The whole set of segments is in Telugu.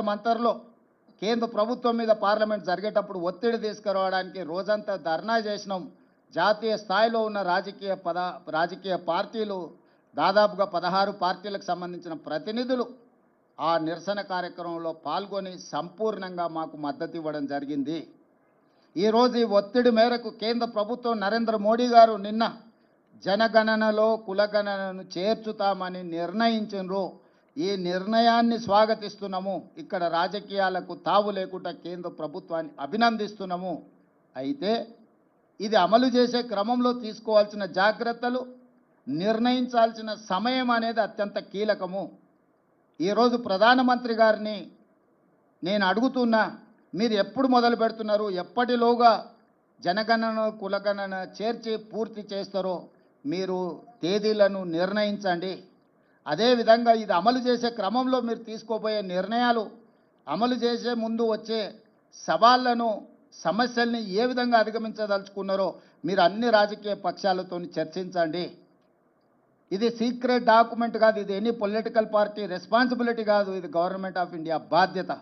మంతర్లో కేంద్ర ప్రభుత్వం మీద పార్లమెంట్ జరిగేటప్పుడు ఒత్తిడి తీసుకురావడానికి రోజంతా ధర్నా చేసినాం. జాతీయ స్థాయిలో ఉన్న రాజకీయ పద రాజకీయ పార్టీలు దాదాపుగా పదహారు పార్టీలకు సంబంధించిన ప్రతినిధులు ఆ నిరసన కార్యక్రమంలో పాల్గొని సంపూర్ణంగా మాకు మద్దతు ఇవ్వడం జరిగింది. ఈరోజు ఈ ఒత్తిడి మేరకు కేంద్ర ప్రభుత్వం నరేంద్ర మోడీ గారు నిన్న జనగణనలో కులగణనను చేర్చుతామని నిర్ణయించారు ఈ నిర్ణయాన్ని స్వాగతిస్తున్నాము. ఇక్కడ రాజకీయాలకు తావు లేకుండా కేంద్ర ప్రభుత్వాన్ని అభినందిస్తున్నాము. అయితే ఇది అమలు చేసే క్రమంలో తీసుకోవాల్సిన జాగ్రత్తలు నిర్ణయించాల్సిన సమయం అనేది అత్యంత కీలకము. ఈరోజు ప్రధానమంత్రి గారిని నేను అడుగుతున్నా మీరు ఎప్పుడు మొదలు పెడుతున్నారు? ఎప్పటిలోగా జనగణన కులగణన చేర్చి పూర్తి చేస్తారో మీరు తేదీలను నిర్ణయించండి. అదేవిధంగా ఇది అమలు చేసే క్రమంలో మీరు తీసుకోబోయే నిర్ణయాలు అమలు చేసే ముందు వచ్చే సవాళ్ళను సమస్యల్ని ఏ విధంగా అధిగమించదలుచుకున్నారో మీరు అన్ని రాజకీయ పక్షాలతో చర్చించండి. ఇది సీక్రెట్ డాక్యుమెంట్ కాదు ఇది ఎనీ పొలిటికల్ పార్టీ రెస్పాన్సిబిలిటీ కాదు ఇది గవర్నమెంట్ ఆఫ్ ఇండియా బాధ్యత.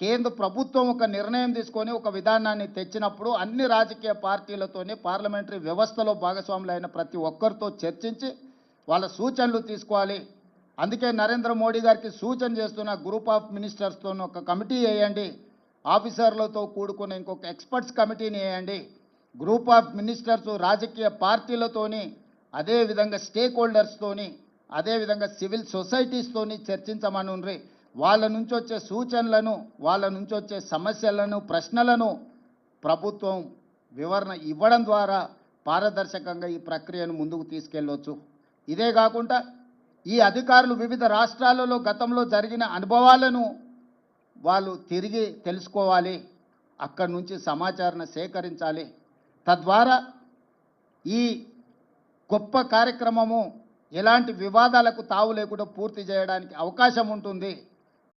కేంద్ర ప్రభుత్వం ఒక నిర్ణయం తీసుకొని ఒక విధానాన్ని తెచ్చినప్పుడు అన్ని రాజకీయ పార్టీలతోని పార్లమెంటరీ వ్యవస్థలో భాగస్వాములైన ప్రతి ఒక్కరితో చర్చించి వాళ్ళ సూచనలు తీసుకోవాలి. అందుకే నరేంద్ర మోడీ గారికి సూచన చేస్తున్న గ్రూప్ ఆఫ్ మినిస్టర్స్తో ఒక కమిటీ వేయండి. ఆఫీసర్లతో కూడుకున్న ఇంకొక ఎక్స్పర్ట్స్ కమిటీని వేయండి. గ్రూప్ ఆఫ్ మినిస్టర్స్ రాజకీయ పార్టీలతోని అదేవిధంగా స్టేక్ హోల్డర్స్తోని అదేవిధంగా సివిల్ సొసైటీస్తోని చర్చించమనుండ్రి. వాళ్ళ నుంచి వచ్చే సూచనలను వాళ్ళ నుంచి వచ్చే సమస్యలను ప్రశ్నలను ప్రభుత్వం వివరణ ఇవ్వడం ద్వారా పారదర్శకంగా ఈ ప్రక్రియను ముందుకు తీసుకెళ్ళవచ్చు ఇదే కాకుండా ఈ అధికారులు వివిధ రాష్ట్రాలలో గతంలో జరిగిన అనుభవాలను వాళ్ళు తిరిగి తెలుసుకోవాలి అక్కడి నుంచి సమాచారాన్ని సేకరించాలి. తద్వారా ఈ గొప్ప కార్యక్రమము ఎలాంటి వివాదాలకు తావు లేకుండా పూర్తి చేయడానికి అవకాశం ఉంటుంది.